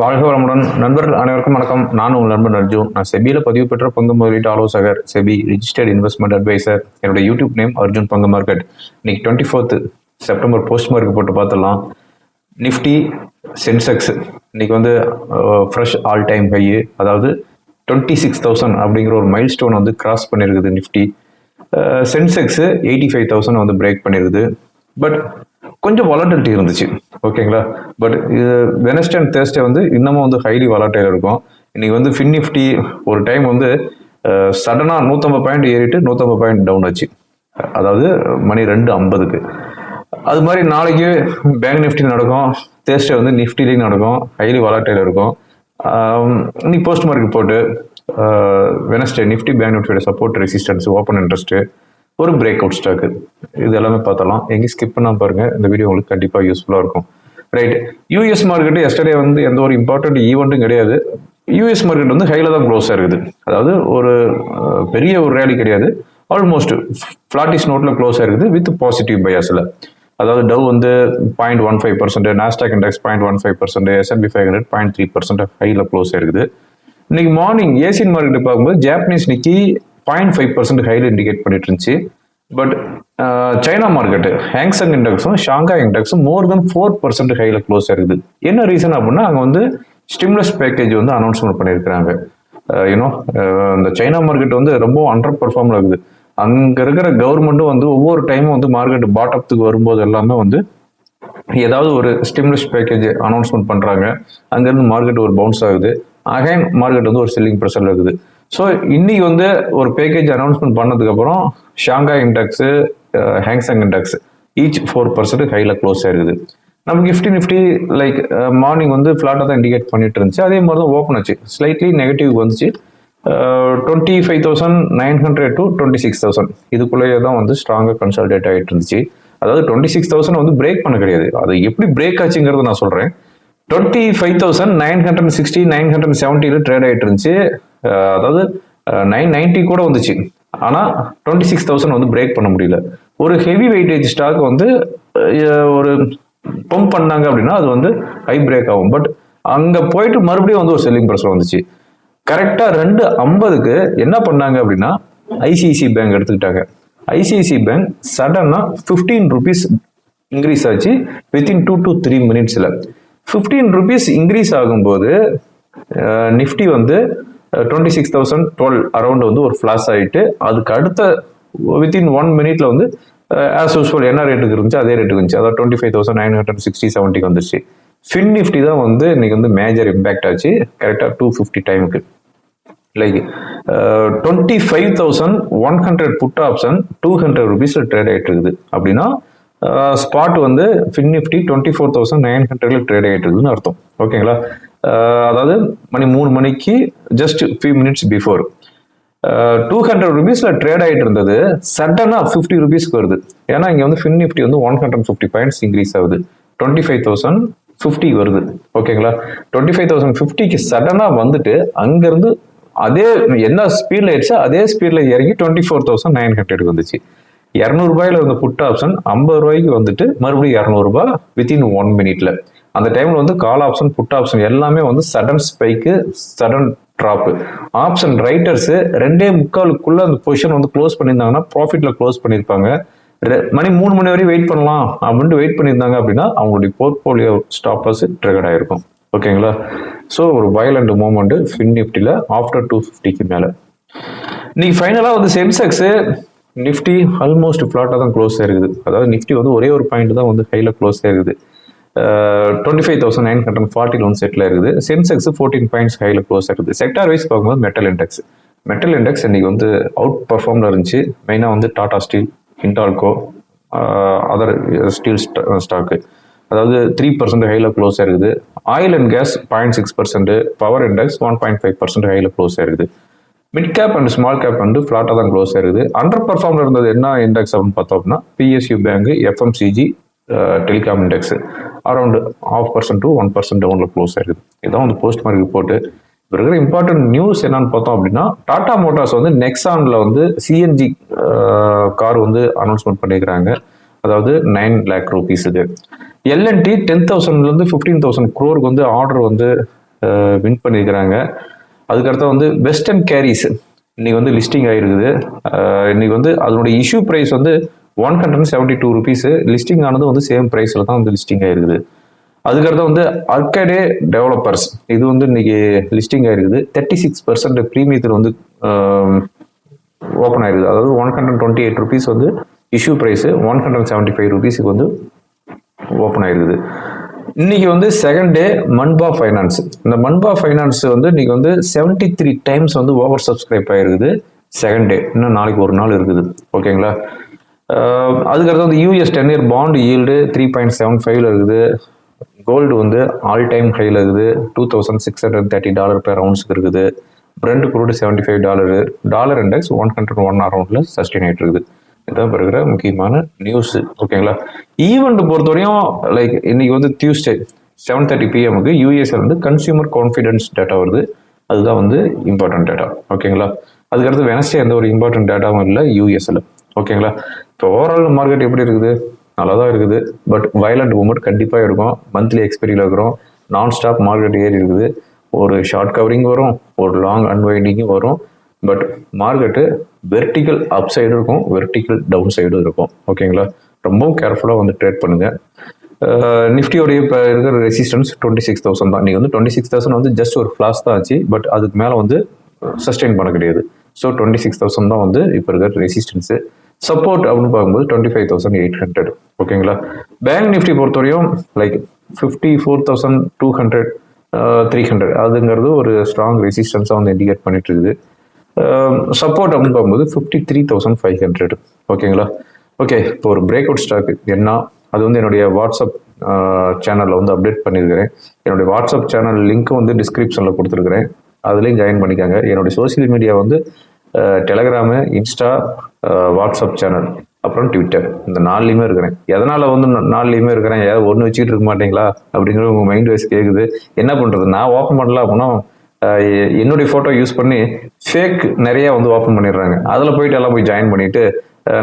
வாழ்க வளமுடன். நண்பர்கள் அனைவருக்கும் வணக்கம். நான் உங்கள் நண்பன் அர்ஜுன். நான் செபியில பதிவு பெற்ற பங்கு முதலீட்டு ஆலோசகர் செபி ரிஜிஸ்டர்ட் இன்வெஸ்ட்மெண்ட் அட்வைசர் என்னோட யூடியூப் நேம் அர்ஜுன் பங்கு மார்க்கெட். இன்னைக்கு twenty fourth September post mark போட்டு பார்த்துடலாம் நிஃப்டி சென்செக்ஸ் இன்னைக்கு வந்து ஃப்ரெஷ் ஆல் டைம் ஹை அதாவது டுவெண்ட்டி சிக்ஸ் தௌசண்ட் அப்படிங்கிற ஒரு மைல் ஸ்டோன் வந்து கிராஸ் பண்ணியிருக்குது Nifty. Sensex eighty five thousand வந்து பிரேக் பண்ணியிருக்குது பட் கொஞ்சம் வாலட்டிலிட்டி இருந்துச்சு. ஓகேங்களா பட் இது வெனஸ்டே அண்ட் தேர்ஸ்டே வந்து இன்னமும் வந்து ஹைலி வாலட்டைல் இருக்கும். இன்னைக்கு வந்து ஃபின் நிஃப்டி ஒரு டைம் வந்து சடனாக நூற்றம்பது பாயிண்ட் ஏறிட்டு நூற்றம்பது பாயிண்ட் டவுன் ஆச்சு. அதாவது மணி ரெண்டு ஐம்பதுக்கு. அது மாதிரி நாளைக்கு பேங்க் நிஃப்டி நடக்கும். தேர்ஸ்டே வந்து நிஃப்டிலையும் நடக்கும். ஹைலி வாலட்டைல் இருக்கும். இன்னைக்கு போஸ்ட் மார்க்கெட் போட்டு வெனஸ்டே நிஃப்டி பேங்க் நிஃப்டியோட சப்போர்ட் ரெசிஸ்டன்ஸ் ஓப்பன் இன்ட்ரெஸ்ட்டு ஒரு பிரேக் அவுட் ஸ்டாக்கு இது எல்லாமே பார்த்தலாம் எங்கேயும் ஸ்கிப் பண்ணால் பாருங்கள் இந்த வீடியோ உங்களுக்கு கண்டிப்பாக யூஸ்ஃபுல்லாக இருக்கும். ரைட் யூஎஸ் மார்க்கெட்டு எஸ்டர்டே வந்து எந்த ஒரு இம்பார்ட்டன்ட் ஈவெண்ட்டும் கிடையாது. யூஎஸ் மார்க்கெட் வந்து ஹையில் தான் க்ளோஸாக இருக்குது. அதாவது ஒரு பெரிய ஒரு ரேலி கிடையாது. ஆல்மோஸ்ட் ஃப்ளாட்டிஸ் நோட்டில் க்ளோஸாக இருக்குது வித் பாசிட்டிவ் பயாஸில் அதாவது டவ் வந்து point one five percent Nasdaq index point one five percent S and P five hundred point three percent ஹையில் க்ளோஸ் ஆயிருக்குது இன்னைக்கு மார்னிங் ஏசியன் மார்க்கெட் பார்க்கும்போது Japanese Nikkei point five percent ஹைல indicate பண்ணிட்டு இருந்துச்சு but China market Hang Seng இண்டெக்ஸும் Shanghai இண்டெக்ஸும் more then four percent ஹைல close ஆயிருக்குது. என்ன ரீசன் அப்படின்னா அங்கே வந்து ஸ்டிம்லஸ் பேக்கேஜ் வந்து அனௌன்ஸ்மெண்ட் பண்ணியிருக்கிறாங்க. யூனோ இந்த சைனா மார்க்கெட் வந்து ரொம்ப அண்டர் பர்ஃபார்ம்ல இருக்குது. அங்கே இருக்கிற கவர்மெண்ட்டும் வந்து ஒவ்வொரு டைமும் வந்து மார்க்கெட் பாட்டப்த்துக்கு வரும்போது எல்லாமே வந்து ஏதாவது ஒரு ஸ்டிம்லஸ் பேக்கேஜ் அனௌன்ஸ்மெண்ட் பண்ணுறாங்க அங்கேருந்து மார்க்கெட் ஒரு பவுன்ஸ் ஆகுது. அகைன் மார்க்கெட் வந்து ஒரு செல்லிங் ப்ரெஷர் இருக்குது. ஸோ இன்னைக்கு வந்து ஒரு பேக்கேஜ் அனௌன்ஸ்மெண்ட் பண்ணதுக்கப்புறம் Shanghai index Hang Seng index each four percent ஹையில் க்ளோஸ் ஆயிருக்குது. நம்ம நிஃப்டி நிஃப்டி லைக் மார்னிங் வந்து ஃப்ளாட்டாக தான் இண்டிகேட் பண்ணிட்டு இருந்துச்சு. அதே மாதிரி தான் ஓப்பன் ஆச்சு. ஸ்லைட்லி நெகட்டிவ் வந்துச்சு. Twenty five thousand nine hundred to twenty six thousand இதுக்குள்ளேயே தான் வந்து ஸ்ட்ராங்காக கன்சல்டேட் ஆகிட்டு இருந்துச்சு. அதாவது டுவெண்ட்டி சிக்ஸ் தௌசண்ட் வந்து பிரேக் பண்ண கிடையாது. அது எப்படி பிரேக் ஆச்சுங்கிறத நான் சொல்கிறேன் twenty five thousand nine hundred sixty nine hundred செவன்ட்டியில் trade ஆகிட்டு இருந்துச்சு. அதாவது நைன் நைன்ட்டி கூட வந்துச்சு. ஆனால் டுவெண்ட்டி சிக்ஸ் தௌசண்ட் வந்து பிரேக் பண்ண முடியல. ஒரு ஹெவி வெயிட்டேஜ் ஸ்டாக் வந்து ஒரு பம்ப் பண்ணாங்க அப்படின்னா அது வந்து ஹை பிரேக் ஆகும். பட் அங்கே போயிட்டு மறுபடியும் வந்து ஒரு செல்லிங் ப்ரெஷர் வந்துச்சு. கரெக்டாக ரெண்டு ஐம்பதுக்கு என்ன பண்ணாங்க அப்படின்னா ஐசிஐசி பேங்க் எடுத்துக்கிட்டாங்க. ஐசிஐசி பேங்க் சடனாக ஃபிஃப்டீன் ருபீஸ் இன்க்ரீஸ் ஆச்சு வித்தின் டூ டு த்ரீ மினிட்ஸில் ஃபிஃப்டீன் ருபீஸ் இன்க்ரீஸ் ஆகும்போது நிஃப்டி வந்து twenty six thousand twelve around வந்து ஒரு ஃப்ளாஷ் ஆகிட்டு அதுக்கு அடுத்த வித்தின் ஒன் மினிட்ல வந்து uh, ஆஸ் யூஸ்வல் என்ன ரேட்டுக்கு இருந்துச்சு அதே ரேட்டுக்கு இருந்துச்சு. அதாவது twenty five thousand nine hundred sixty செவன்ட்டிக்கு வந்துச்சு ஃபின் நிஃப்டி தான் வந்து இன்னைக்கு வந்து மேஜர் இம்பேக்ட் ஆச்சு. கரெக்டாக டூ ஃபிஃப்டி டைமுக்கு like twenty five thousand one hundred put option two hundred ருபீஸில் ட்ரேட் ஆகிட்டு இருக்குது. அப்படின்னா uh, ஸ்பாட் வந்து Fin Nifty twenty four thousand nine ஹண்ட்ரட்ல ட்ரேட் ஆகிட்டு இருக்குதுன்னு அர்த்தம். ஓகேங்களா அதாவது மணி மூணு மணிக்கு just few minutes before two hundred ருபீஸில் ட்ரேட் ஆகிட்டு இருந்தது. சடனாக ஃபிஃப்டி ருபீஸ்க்கு வருது. ஏன்னா இங்கே வந்து ஃபின் நிஃப்டி வந்து one hundred fifty points increase ஆகுது. டுவெண்ட்டி ஃபைவ் தௌசண்ட் ஃபிஃப்டி வருது ஓகேங்களா டுவெண்ட்டி ஃபைவ் தௌசண்ட் ஃபிஃப்டிக்கு சடனாக வந்துட்டு அங்கேருந்து அதே என்ன ஸ்பீடில் ஆயிடுச்சோ அதே ஸ்பீடில் இறங்கி டுவெண்ட்டி ஃபோர் தௌசண்ட் நைன் ஹண்ட்ரடுக்கு வந்துச்சு. இரநூறுபாயில வந்து புட் ஆப்ஷன் ஐம்பது ரூபாய்க்கு வந்துட்டு மறுபடியும் இரநூறுபா வித்தின் ஒன் மினிட்ல அந்த டைம்ல வந்து கால் ஆப்ஷன் புட் ஆப்ஷன் எல்லாமே வந்து sudden spike sudden drop option writers ரெண்டே முக்காலுக்குள்ள அந்த பொசிஷன் வந்து க்ளோஸ் பண்ணியிருந்தாங்கன்னா ப்ராஃபிட்ல க்ளோஸ் பண்ணியிருப்பாங்க. ரெ- மணி மூணு மணி வரையும் வெயிட் பண்ணலாம் அப்படின்ட்டு வெயிட் பண்ணியிருந்தாங்க அப்படின்னா அவங்களுடைய போர்ட்போலியோ ஸ்டாப்பர்ஸ் ட்ரிகர்ட் ஆயிருக்கும். ஓகேங்களா? ஸோ ஒரு வயலண்ட் மூமெண்ட் ஃபின் நிஃப்டியில் ஆஃப்டர் டூ ஃபிஃப்டிக்கு மேலே. இன்னைக்கு ஃபைனலாக வந்து சென்செக்ஸ் நிஃப்டி ஆல்மோஸ்ட் ஃப்ளாட்டாக தான் க்ளோஸ் ஆயிருக்குது. அதாவது நிஃப்டி வந்து ஒரே ஒரு பாயிண்ட் தான் வந்து ஹையில் க்ளோஸ் ஆயிருக்குது. Twenty five thousand nine hundred forty one settle இருக்குது. சென்செக்ஸ் ஃபோர்டீன் பாயிண்ட்ஸ் ஹையில் க்ளோஸ் ஆயிருக்குது. செக்டார் வைஸ் பார்க்கும்போது மெட்டல் இண்டெக்ஸ் மெட்டல் இண்டெக்ஸ் இன்னைக்கு வந்து அவுட் பர்ஃபார்மில் இருந்துச்சு. மெயினாக வந்து Tata Steel Hindalco other steel stock அதாவது த்ரீ பர்சன்ட் ஹையில் க்ளோஸ் ஆயிருக்குது. Oil and gas point six percent power index one point five percent ஹையில் க்ளோஸ் ஆயிருக்குது. Mid cap and small cap வந்து ஃப்ளாட்டாக தான் க்ளோஸ் ஆயிருக்குது அண்டர் பர்ஃபார்ம்ல இருந்தது என்ன இண்டெக்ஸ் அப்படின்னு பார்த்தோம் அப்படின்னா PSU bank FMCG telecom index around half percent to one percent டவுனில் க்ளோஸ் ஆயிருக்குது இதுதான் வந்து போஸ்ட் மார்க் ரிப்போர்ட்டு இப்போ இருக்கிற இம்பார்ட்டன்ட் நியூஸ் என்னன்னு பார்த்தோம் அப்படின்னா டாடா மோட்டார்ஸ் வந்து நெக்ஸானில் வந்து சிஎன்ஜி கார் வந்து அனௌன்ஸ்மெண்ட் பண்ணியிருக்கிறாங்க அதாவது நைன் லேக் ருபீஸுக்கு எல்என்டி டென் தௌசண்ட்லேருந்து ஃபிஃப்டீன் தௌசண்ட் குரோருக்கு வந்து ஆர்டர் வந்து வின் பண்ணியிருக்கிறாங்க அதுக்கடுத்து வந்து வெஸ்டர்ன் கேரிஸ் இன்னைக்கு வந்து லிஸ்டிங் ஆயிருக்குது. இன்றைக்கி இன்னைக்கு வந்து அதனுடைய இஷ்யூ ப்ரைஸ் வந்து one hundred seventy two rupees listing ஆனது வந்து சேம் ப்ரைஸில் தான் வந்து லிஸ்டிங் ஆயிருக்குது. அதுக்கடுத்து வந்து அர்கடே டெவலப்பர்ஸ் இது வந்து இன்னைக்கு லிஸ்டிங் ஆயிருக்குது. தேர்ட்டி சிக்ஸ் பர்சன்ட் ப்ரீமியத்தில் வந்து ஓப்பன் ஆயிருக்குது. அதாவது one hundred twenty eight rupees வந்து issue price one hundred seventy five ருபீஸுக்கு வந்து ஓப்பன் ஆயிருக்குது. இன்னைக்கு வந்து செகண்ட் டே மண்பா ஃபைனான்ஸ் இந்த மண்பா ஃபைனான்ஸ் வந்து இன்னைக்கு வந்து செவன்டி த்ரீ டைம்ஸ் வந்து ஓவர் சப்ஸ்கிரைப் ஆயிருக்குது. செகண்ட் டே இன்னும் நாளைக்கு ஒரு நாள் இருக்குது. ஓகேங்களா அதுக்கடுத்து வந்து US ten year bond yield three point seven ஃபைவ்ல இருக்குது. கோல்டு வந்து ஆல் டைம் ஹைல இருக்குது. Two thousand six hundred thirty dollar per ரவுண்ட்ஸ்க்கு இருக்குது. Brent crude seventy five dollar dollar index one hundred one அரௌண்டில் sustain ஆகிட்டு இருக்குது. இதான் இப்ப இருக்கிற முக்கியமான நியூஸ் ஓகேங்களா ஈவெண்ட் பொறுத்தவரையும் லைக் இன்னைக்கு வந்து டியூஸ்டே செவன் தேர்ட்டி பிஎம்க்கு யூஎஸ்ல வந்து கன்சியூமர் கான்ஃபிடன்ஸ் டேட்டா வருது. அதுதான் வந்து இம்பார்ட்டன்ட் டேட்டா ஓகேங்களா அதுக்கடுத்து வெனஸ்டே எந்த ஒரு இம்பார்ட்டன்ட் டேட்டாவும் இல்லை யூஎஸ்ல ஓகேங்களா இப்போ ஓவரால் மார்க்கெட் எப்படி இருக்குது? நல்லா தான் இருக்குது பட் வயலண்ட் மூமெண்ட் கண்டிப்பாக இருக்கும் மந்த்லி எக்ஸ்பெரியில் இருக்கிறோம். நான் ஸ்டாப் மார்க்கெட் ஏறி இருக்குது. ஒரு ஷார்ட் கவரிங் வரும். ஒரு லாங் அன்வைண்டிங்கும் வரும். பட் மார்க்கெட்டு வெர்டிக்கல் அப் சைடும் இருக்கும் வெர்டிக்கல் டவுன் சைடும் இருக்கும் ஓகேங்களா ரொம்பவும் கேர்ஃபுல்லாக வந்து ட்ரேட் பண்ணுங்கள் நிஃப்டியோடைய இப்போ இருக்கிற ரெசிஸ்டன்ஸ் டுவெண்ட்டி சிக்ஸ் தௌசண்ட் தான். நீங்கள் வந்து டுவெண்ட்டி சிக்ஸ் தௌசண்ட் வந்து ஜஸ்ட் ஒரு ஃப்ளாஸ் தான் ஆச்சு பட் அதுக்கு மேலே வந்து சஸ்டெயின் பண்ண கிடையாது. ஸோ டுவெண்ட்டி சிக்ஸ் தௌசண்ட் தான் வந்து இப்போ இருக்கிற ரெசிஸ்டன்ஸு சப்போர்ட் அப்படின்னு பார்க்கும்போது twenty five thousand eight hundred ஓகேங்களா பேங்க் நிஃப்டி பொறுத்தவரையும் like fifty four thousand two hundred three hundred அதுங்கிறது ஒரு ஸ்ட்ராங் ரெசிஸ்டன்ஸாக வந்து இண்டிகேட் பண்ணிட்டு இருக்குது. Um, சப்போர்ட் அப்படின்னு பார்க்கும்போது fifty three thousand five hundred ஓகேங்களா ஓகே இப்போ ஒரு பிரேக் அவுட் ஸ்டாக் என்ன? அது வந்து என்னுடைய வாட்ஸ்அப் சேனலில் uh, வந்து அப்டேட் பண்ணியிருக்கிறேன். என்னுடைய வாட்ஸ்அப் சேனல் லிங்க்கும் வந்து டிஸ்கிரிப்ஷனில் கொடுத்துருக்குறேன். அதுலேயும் ஜாயின் பண்ணிக்காங்க. என்னுடைய சோசியல் மீடியா வந்து டெலகிராமு இன்ஸ்டா வாட்ஸ்அப் சேனல் அப்புறம் ட்விட்டர் இந்த நாலுலேயுமே இருக்கிறேன். எதனால் வந்து நாலுலேயுமே இருக்கிறேன்? ஏதாவது ஒன்று வச்சுக்கிட்டு இருக்க மாட்டீங்களா? அப்படிங்கிற உங்கள் மைண்ட் வைஸ் கேட்குது என்ன பண்ணுறது நான் ஓப்பன் பண்ணல அப்படின்னா என்னுடைய ஃபோட்டோ யூஸ் பண்ணி ஃபேக் நிறைய வந்து ஓப்பன் பண்ணிடுறாங்க. அதில் போயிட்டு எல்லாம் போய் ஜாயின் பண்ணிட்டு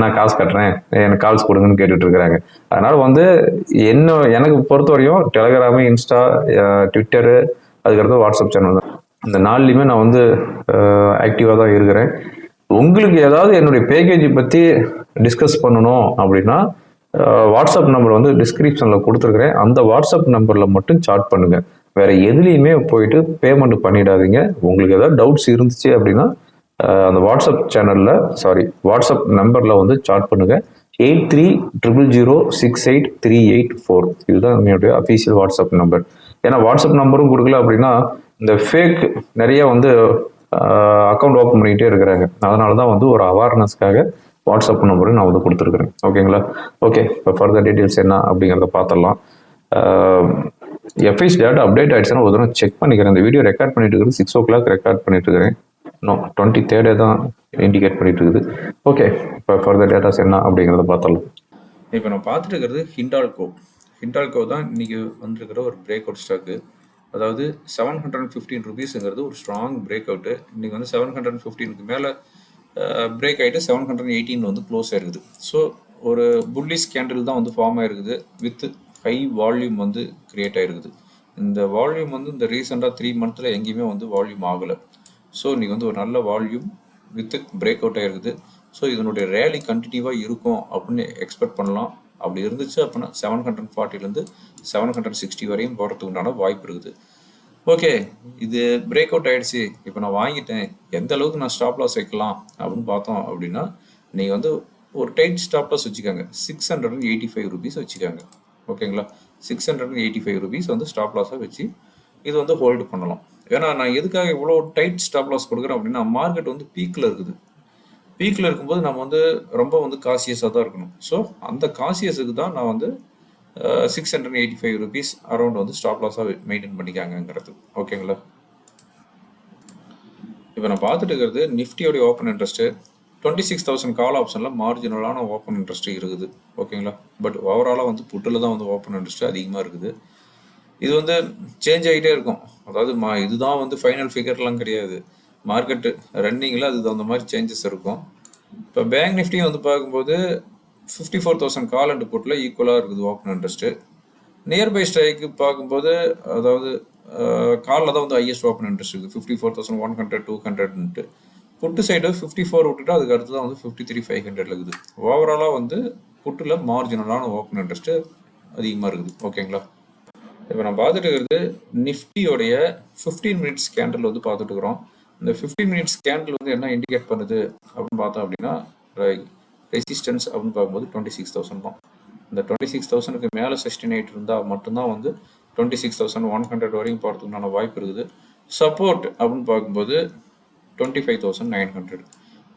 நான் காசு கட்டுறேன் எனக்கு கால்ஸ் கொடுங்கன்னு கேட்டுட்டு இருக்கிறாங்க. அதனால வந்து என்ன எனக்கு பொறுத்த வரையும் டெலகிராமு இன்ஸ்டா ட்விட்டரு அதுக்கடுத்து வாட்ஸ்அப் சேனல் தான். இந்த நாள்லையுமே நான் வந்து ஆக்டிவாக தான் இருக்கிறேன். உங்களுக்கு ஏதாவது என்னுடைய பேக்கேஜை பற்றி டிஸ்கஸ் பண்ணணும் அப்படின்னா வாட்ஸ்அப் நம்பர் வந்து டிஸ்கிரிப்ஷனில் கொடுத்துருக்குறேன். அந்த வாட்ஸ்அப் நம்பரில் மட்டும் சாட் பண்ணுங்கள் வேற எதுலேயுமே போயிட்டு பேமெண்ட் பண்ணிடாதீங்க. உங்களுக்கு ஏதாவது டவுட்ஸ் இருந்துச்சு அப்படின்னா அந்த வாட்ஸ்அப் சேனலில் சாரி வாட்ஸ்அப் நம்பரில் வந்து சாட் பண்ணுங்க. Eight three triple zero six eight three eight four இதுதான் என்னுடைய அஃபீஷியல் வாட்ஸ்அப் நம்பர் ஏன்னா வாட்ஸ்அப் நம்பரும் கொடுக்கல அப்படின்னா இந்த ஃபேக் நிறைய வந்து அக்கௌண்ட் ஓப்பன் பண்ணிகிட்டே இருக்கிறாங்க. அதனால தான் வந்து ஒரு அவேர்னஸ்க்காக வாட்ஸ்அப் நம்பரும் நான் வந்து கொடுத்துருக்குறேன். ஓகேங்களா ஓகே இப்போ ஃபர்தர் டீட்டெயில்ஸ் என்ன அப்படிங்கிறத பார்த்துடலாம். எஃப்ஐஸ் டேட்டா அப்டேட் ஆயிடுச்சுன்னா ஒரு தடவை செக் பண்ணிக்கிறேன். இந்த வீடியோ ரெக்கார்ட் பண்ணிட்டு இருக்குது. சிக்ஸ் ஓ கிளாக் ரெக்கார்ட் பண்ணிட்டு இருக்கிறேன். நோ டுவெண்ட்டி தேர்டே தான் இண்டிகேட் பண்ணிட்டு இருக்குது. ஓகே இப்போ ஃபர்தர் டேட்டாஸ் என்ன அப்படிங்கிறத பார்த்துடலாம். இப்போ நான் பார்த்துட்டு இருக்கிறது ஹிண்டால்கோ ஹிண்டால்கோ தான் இன்னைக்கு வந்திருக்கிற ஒரு பிரேக் அவுட் ஸ்டாக்கு அதாவது செவன் ஹண்ட்ரட் அண்ட் ஃபிஃப்டீன் ருபீஸுங்கிறது ஒரு ஸ்ட்ராங் பிரேக் அவுட்டு இன்னைக்கு வந்து செவன் ஹண்ட்ரட் அண்ட் ஃபிஃப்டீனுக்கு மேலே பிரேக் ஆகிட்டு செவன் ஹண்ட்ரட் எயிட்டீன் வந்து க்ளோஸ் ஆயிருக்குது. ஸோ ஒரு புல்லிஸ் கேண்டில் தான் வந்து ஃபார்ம் ஆயிருக்குது. வித் ஹை வால்யூம் வந்து கிரியேட் ஆயிருக்குது. இந்த வால்யூம் வந்து இந்த ரீசெண்டாக த்ரீ மந்த்தில் எங்கேயுமே வந்து வால்யூம் ஆகலை. ஸோ நீங்கள் வந்து ஒரு நல்ல வால்யூம் வித் பிரேக் அவுட் ஆயிருக்குது. ஸோ இதனுடைய ரேலி கண்டினியூவாக இருக்கும் அப்படின்னு எக்ஸ்பெக்ட் பண்ணலாம். அப்படி இருந்துச்சு அப்படின்னா செவன் ஹண்ட்ரட் ஃபார்ட்டிலேருந்து செவன் ஹண்ட்ரட் சிக்ஸ்டி வரையும் போகிறதுக்கு உண்டான வாய்ப்பு இருக்குது. ஓகே இது பிரேக் அவுட் ஆயிடுச்சு. இப்போ நான் வாங்கிட்டேன். எந்த அளவுக்கு நான் ஸ்டாப் லாஸ் வைக்கலாம் அப்படின்னு பார்த்தோம் அப்படின்னா நீங்கள் வந்து ஒரு டைட் ஸ்டாப் லாஸ் வச்சுக்காங்க. Six hundred and eighty five rupees வச்சுக்காங்க. ஓகேங்களா? Six hundred and eighty five rupees வந்து ஸ்டாப் லாஸாக வச்சு இது வந்து ஹோல்டு பண்ணலாம். ஏன்னா நான் எதுக்காக இவ்வளோ டைட் ஸ்டாப் லாஸ் கொடுக்குறேன் அப்படின்னா மார்க்கெட் வந்து பீக்கில் இருக்குது. பீக்கில் இருக்கும்போது நம்ம வந்து ரொம்ப வந்து காசியஸாக தான் இருக்கணும். ஸோ அந்த காசியஸுக்கு தான் நான் வந்து six hundred eighty five rupees around வந்து ஸ்டாப் லாஸாக மெயின்டைன் பண்ணிக்காங்கிறது ஓகேங்களா? இப்போ நான் பார்த்துட்டு இருக்கிறது நிஃப்டியோடைய open interest twenty six thousand call ஆப்ஷனில் மார்ஜினலான ஓப்பன் இன்ட்ரெஸ்ட் இருக்குது. ஓகேங்களா பட் ஓவராலாக வந்து புட்டில் தான் வந்து ஓப்பன் இன்ட்ரெஸ்ட் அதிகமாக இருக்குது. இது வந்து சேஞ்ச் ஆகிட்டே இருக்கும். அதாவது மா இதுதான் வந்து ஃபைனல் ஃபிகர்லாம் கிடையாது. மார்க்கெட்டு ரன்னிங்கில் அது தகுந்த மாதிரி சேஞ்சஸ் இருக்கும். இப்போ பேங்க் நிஃப்டியும் வந்து பார்க்கும்போது fifty four thousand call and புட்டில் ஈக்குவலாக இருக்குது ஓப்பன் இன்ட்ரெஸ்ட்டு நியர்பை ஸ்ட்ரைக்கு பார்க்கும்போது அதாவது காலில் தான் வந்து ஹையஸ்ட் ஓப்பன் இன்ட்ரெஸ்ட் இருக்குது. Fifty four thousand one hundred two ஹண்ட்ரட்ன்ட்டு put side fifty four விட்டுட்டு அதுக்கு அடுத்து தான் வந்து ஃபிஃப்டி த்ரீ ஃபைவ் ஹண்ட்ரட் இருக்குது. ஓவராலாக வந்து புட்டில் மார்ஜினலான ஓப்பன் இன்ட்ரெஸ்ட்டு அதிகமாக இருக்குது. ஓகேங்களா இப்போ நான் பார்த்துட்டு இருக்கிறது நிஃப்டியோடைய ஃபிஃப்டீன் மினிட்ஸ் கேண்டில் வந்து பார்த்துட்டு இருக்கிறோம். இந்த ஃபிஃப்டீன் மினிட்ஸ் கேண்டில் வந்து என்ன இண்டிகேட் பண்ணுது அப்படின்னு பார்த்தோம் அப்படின்னா ரெசிஸ்டன்ஸ் அப்படின்னு பார்க்கும்போது டுவெண்ட்டி சிக்ஸ் தௌசண்ட் தான். இந்த டுவெண்ட்டி சிக்ஸ் தௌசண்ட்க்கு மேலே சிக்ஸ்டின் எயிட் இருந்தால் மட்டும்தான் வந்து twenty six thousand one hundred வரைக்கும் போகிறதுக்குண்டான வாய்ப்பு இருக்குது. சப்போர்ட் அப்படின்னு பார்க்கும்போது twenty five thousand nine hundred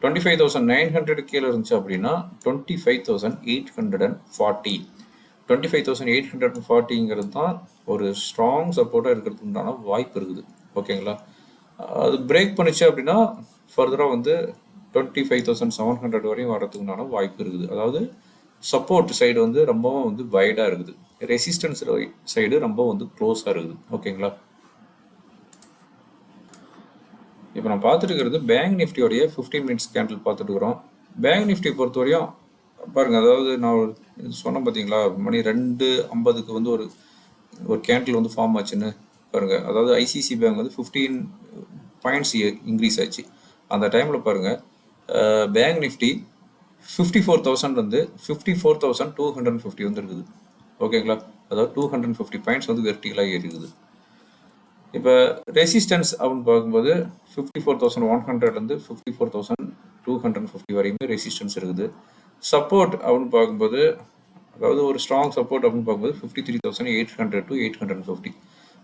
twenty five thousand nine hundred கீழே இருந்துச்சு அப்படின்னா twenty five thousand eight hundred and forty twenty five thousand eight hundred and ஃபார்ட்டிங்கிறது தான் ஒரு ஸ்ட்ராங் சப்போர்ட்டாக இருக்கிறதுக்கு உண்டான வாய்ப்பு இருக்குது. ஓகேங்களா? அது பிரேக் பண்ணிச்சு அப்படின்னா ஃபர்தராக வந்து twenty five thousand seven hundred வரையும் வரதுக்கு உண்டான வாய்ப்பு இருக்குது. அதாவது சப்போர்ட் சைடு வந்து ரொம்பவும் வந்து வைடாக இருக்குது. ரெசிஸ்டன்ஸ் சைடு ரொம்ப வந்து க்ளோஸாக இருக்குது. ஓகேங்களா? இப்போ நான் பார்த்துட்டு பேங்க் நிஃப்டியோடைய ஃபிஃப்டீன் மினிட்ஸ் கேண்டில் பார்த்துட்டுருக்குறோம். பேங்க் நிஃப்டி பொறுத்தவரையும் பாருங்க அதாவது நான் ஒரு சொன்னேன் பார்த்தீங்களா மணி ரெண்டு ஐம்பதுக்கு வந்து ஒரு ஒரு கேண்டில் வந்து ஃபார்ம் ஆச்சுன்னு பாருங்க. அதாவது ஐசிசி பேங்க் வந்து ஃபிஃப்டீன் பாயிண்ட்ஸ் இன்க்ரீஸ் ஆச்சு. அந்த டைமில் பாருங்க bank Nifty fifty four thousand வந்து fifty four thousand two hundred fifty வந்து இருக்குது ஓகேங்களா அதாவது டூ ஹண்ட்ரட் ஃபிஃப்டி பாயிண்ட்ஸ் வந்து வெர்டிகலாக ஏறி இருக்குது. இப்போ ரெசிஸ்டன்ஸ் அப்படின்னு பார்க்கும்போது ஃபிஃப்டி ஃபோர் தௌசண்ட் ஒன் ஹண்ட்ரட்லேருந்து fifty four thousand two hundred fifty வரையுமே ரெசிஸ்டன்ஸ் இருக்குது. சப்போர்ட் அப்படின்னு பார்க்கும்போது அதாவது ஒரு ஸ்ட்ராங் சப்போர்ட் அப்படின்னு பார்க்கும்போது fifty three thousand eight hundred to eight hundred fifty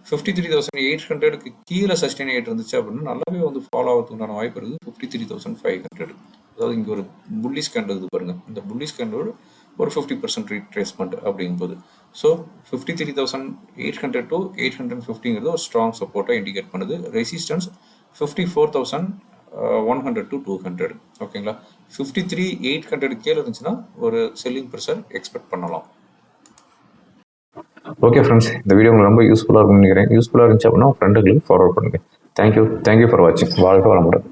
fifty three thousand eight ஹண்ட்ரடுக்கு கீழே சஸ்டெயின் ஆகிட்டு இருந்துச்சு அப்படின்னா நல்லாவே வந்து ஃபாலோ ஆகிறதுக்கான வாய்ப்பு இருக்குது. Fifty three thousand five hundred அதாவது இங்கே ஒரு புல்லிஸ் கேண்ட் இருக்குது பாருங்கள் இந்த புல்லிஸ் கேண்டோட ஒரு ஃபிஃப்டி பர்சன்ட் ரீட்ரேஸ்மெண்ட் அப்படிங்கும்போது. So fifty three thousand eight hundred to eight hundred ஃபிஃப்டிங்கிறது ஒரு ஸ்ட்ராங் சப்போர்ட்டாக இண்டிகேட் பண்ணுது. Resistance fifty four thousand one hundred to two hundred ஓகேங்களா ஃபிஃப்டி த்ரீ எயிட் ஹண்ட்ரட் கீழே இருந்துச்சுன்னா ஒரு செல்லிங் ப்ரெஷர் எக்ஸ்பெக்ட் பண்ணலாம். ஓகே ஃப்ரெண்ட்ஸ் இந்த வீடியோ உங்களுக்கு ரொம்ப யூஸ்ஃபுல்லாக இருக்கும்னு நினைக்கிறேன். யூஸ்ஃபுல்லாக இருந்துச்சு அப்படின்னா ஃப்ரெண்டுகளுக்கு ஃபார்வர்ட் பண்ணுங்கள் thank you thank you for வாட்சிங் வாழ்க்கை வளமுடன்.